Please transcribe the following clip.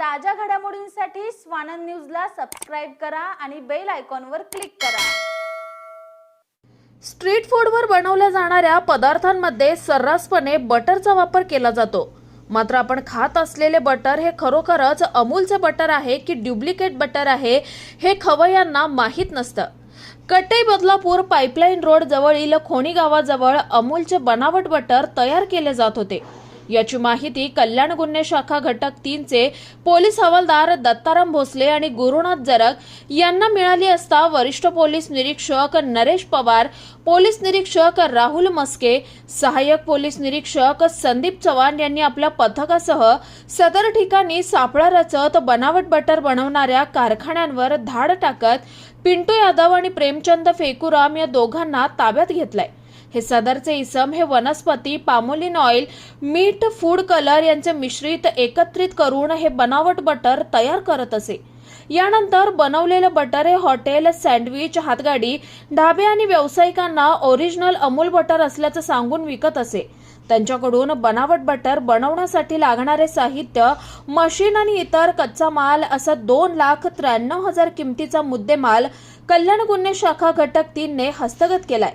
ताज्या घडामोडींसाठी स्वानंद न्यूजला सबस्क्राईब करा आणि बेल आयकॉनवर क्लिक करा. स्ट्रीट फूडवर बनवल्या जाणाऱ्या पदार्थांमध्ये सर्रासपणे बटरचा वापर केला जातो. मात्र आपण खात असलेले बटर हे खरोखरच अमूलचे बटर आहे की डुप्लिकेट बटर आहे हे खवयांना माहीत नसतं. कट्टे बदलापूर पाईपलाईन रोड जवळील खोणी गावाजवळ अमूलचे बनावट बटर तयार केले जात होते. याची माहिती कल्याण गुन्हे शाखा घटक तीनचे पोलीस हवालदार दत्ताराम भोसले आणि गुरुनाथ जरग यांना मिळाली असता वरिष्ठ पोलीस निरीक्षक नरेश पवार पोलीस निरीक्षक राहुल मस्के सहाय्यक पोलीस निरीक्षक संदीप चव्हाण यांनी आपल्या पथकासह सदर ठिकाणी सापळा रचत बनावट बटर बनवणाऱ्या कारखान्यांवर धाड टाकत पिंटू यादव आणि प्रेमचंद फेकुराम या दोघांना ताब्यात घेतलाय. हे सदरचे इसम हे वनस्पती पामोलिन ऑइल मीठ फूड कलर यांचे मिश्रित एकत्रित करून हे बनावट बटर तयार करत असे. यानंतर बनवलेलं बटर हे हॉटेल सँडविच हातगाडी ढाबे आणि व्यावसायिकांना ओरिजिनल अमूल बटर असल्याचं सांगून विकत असे. त्यांच्याकडून बनावट बटर बनवण्यासाठी लागणारे साहित्य मशीन आणि इतर कच्चा माल असा दोन लाख त्र्याण्णव हजार किमतीचा मुद्देमाल कल्याण गुन्हे शाखा घटक तीनने हस्तगत केलाय.